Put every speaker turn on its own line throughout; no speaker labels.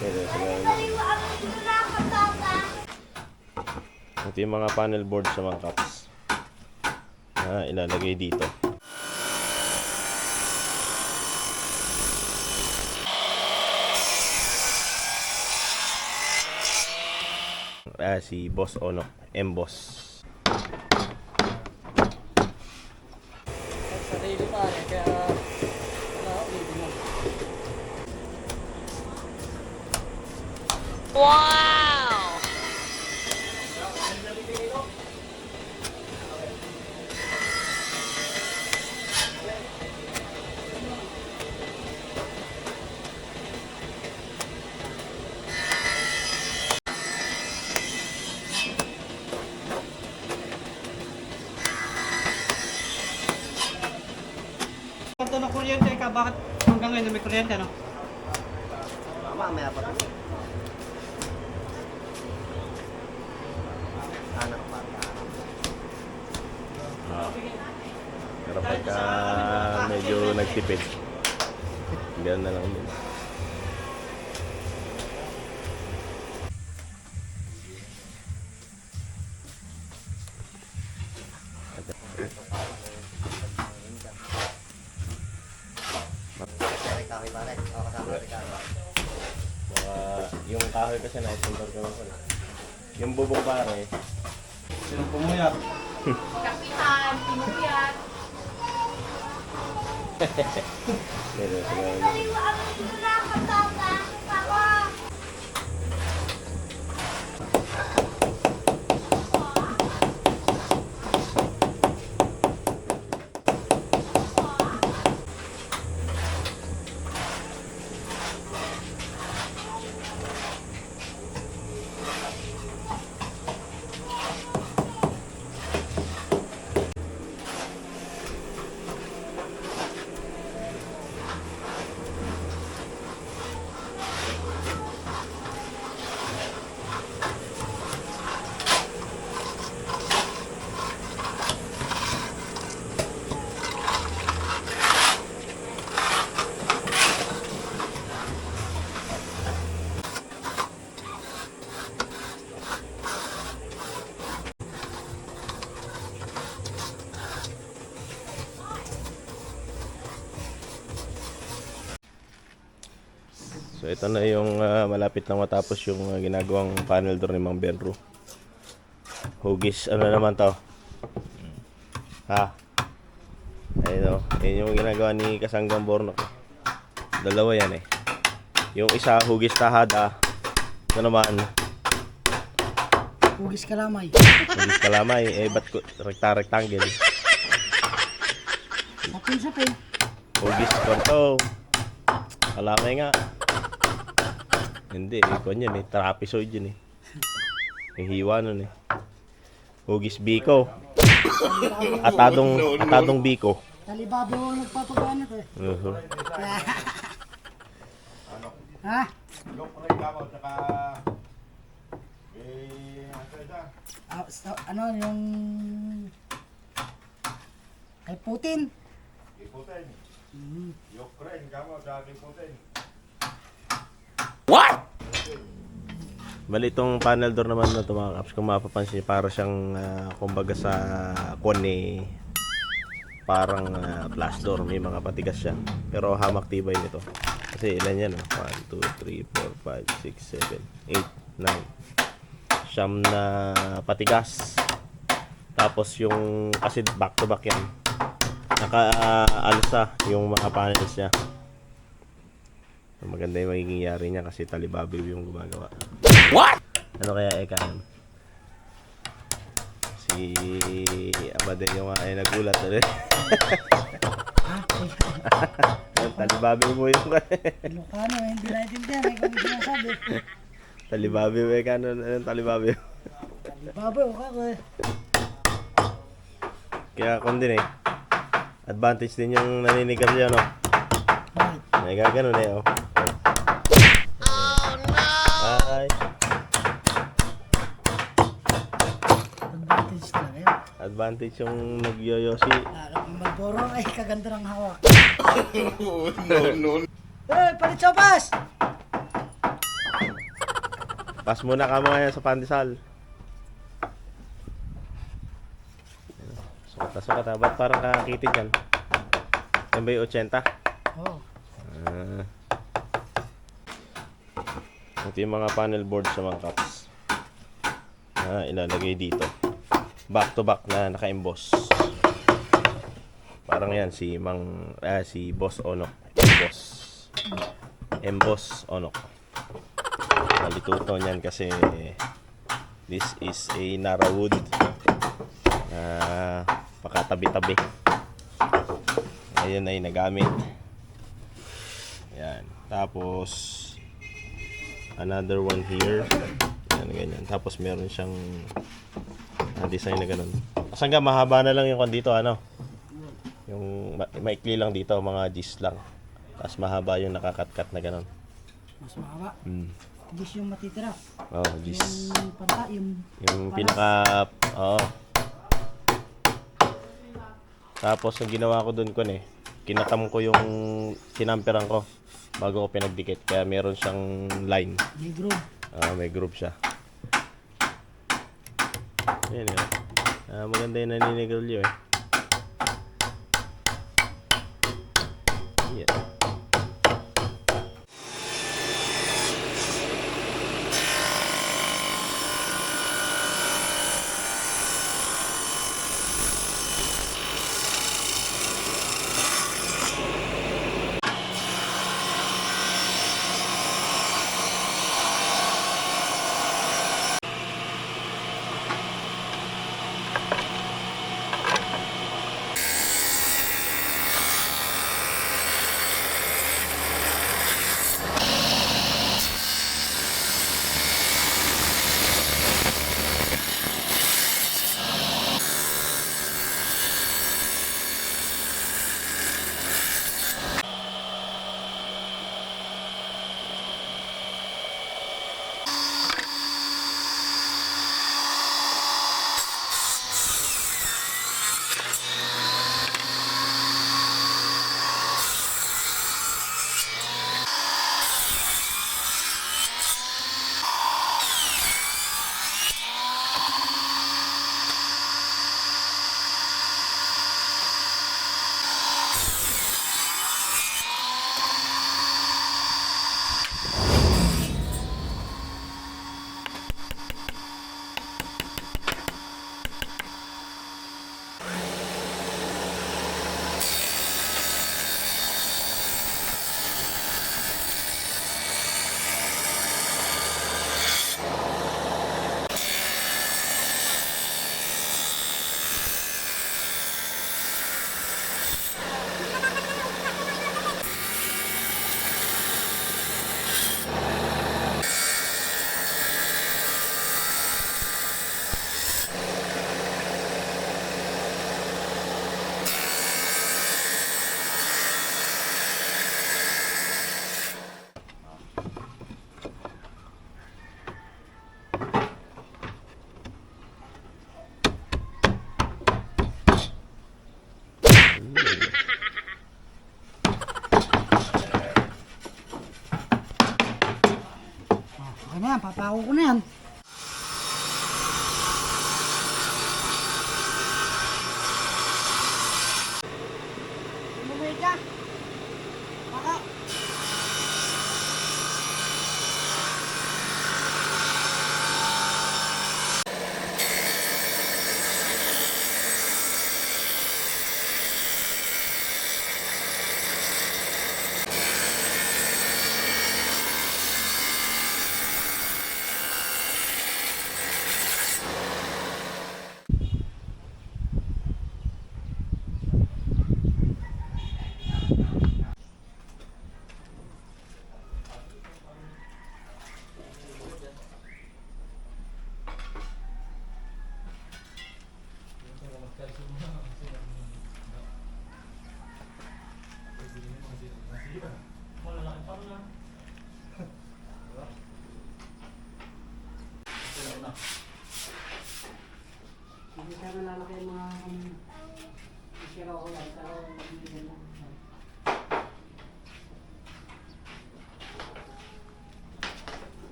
Ito, yung mga panel board sa mga cups. Na ilalagay dito. Ah, si Boss Ono. M-Boss.
Sarili pa eh, kaya wala, ulitin mo.
Wow!
Kanto ng kuryente ka, bakit hanggang ngayon may kuryente, no?
Mamaya pa ito. Anak pa.
Ah. Pero pagka nagtipid, ganun na lang din. Yung kahoy kasi na-sponsor ko lang pala. Yung bubong pare,
Sino pumuyat?
Kapitan, pinuyat.
Pero siguro. So ito na yung ah, malapit na matapos yung ah, ginagawang panel door ni Mang Benro. Hugis, ano naman to? Ha? Ayun o. Yun yung ginagawa ni Kasanggang Bornok. Dalawa yan eh. Yung isa, hugis tahada. Ito naman,
Hugis kalamay.
hugis kalamay. Eh, ba't ko, rekta-rectangle?
Sapin-sapin.
Hugis konto. Kalamay nga. Hindi, eh, kung yan eh. Trapezoid yun eh. Yung hiwa nun eh. Hugis biko. Atadong, atadong biko.
Talibabo ang nagpapagano to eh.
Uh-huh.
Ha? Ah, sta- ano yung kay Putin?
Bali itong panel door naman na ito mga kaps, kung mapapansin para siyang ah, kumbaga sa kone parang glass door, may mga patigas siya. Pero hamak tibay nito. Kasi ilan yan? ah? 1, 2, 3, 4, 5, 6, 7, 8, 9. Siyam na patigas. Tapos yung, kasi back to back yan. Naka-alsa yung mga panels niya. Maganda yung magiging yari niya kasi talibabiw yung gumagawa. Ano kaya eka yan? Si Abade yung ay nagulat ulit. Talibabi mo yung
Ilocano, eh, hindi naintindihan. May kung sinasabi.
Talibabi mo eka ano anong talibabi
Talibabo, kako eh.
Kaya kung din eh. Advantage din yung naninigas dyan no.
Bakit?
May gaganon eh. Oh
no!
Ay,
Advantage talaga yun.
Advantage yung nagyoyosi.
Lalo kung Malboro ay kaganda ng hawak. no, no. Eh, palit sopas!
Pas muna ka mga yan sa pandesal. Sukat na sukat ha. Ba't parang kakakitin yan? Yan ba yung 80?
Oo.
Ah. Ito yung mga panel board sa mga cups. Na ilalagay dito. Back to back na naka-emboss. Parang yan si Mang ah, si Boss Onok. Emboss. Emboss Onok. Malituto niyan kasi this is a Narawood na pakatabi-tabi. Ayun ay nagamit. Yan. Tapos, another one here. Yan, ganyan. Tapos, meron siyang ah, design na ganun. Kasi nga, mahaba na lang yung kwan dito, ano? Yung ma- maikli lang dito, mga G's lang. Tapos, mahaba yung nakakat-cut na ganun.
Mas mahaba.
Mm.
Gis yung matitira.
Oh, G's.
Yung panta, yung...
Yung pinaka... Oo. Tapos, yung ginawa ko dun ko eh, kinatam ko yung kinamperan ko bago ko pinagdikit. Kaya meron siyang line.
May groove.
Ah, may group siya. Ayan yun. Ah, maganda yung naninigilyo eh. Yeah.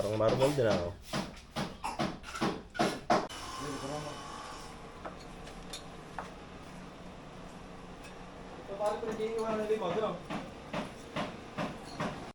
Parang
marble din ako.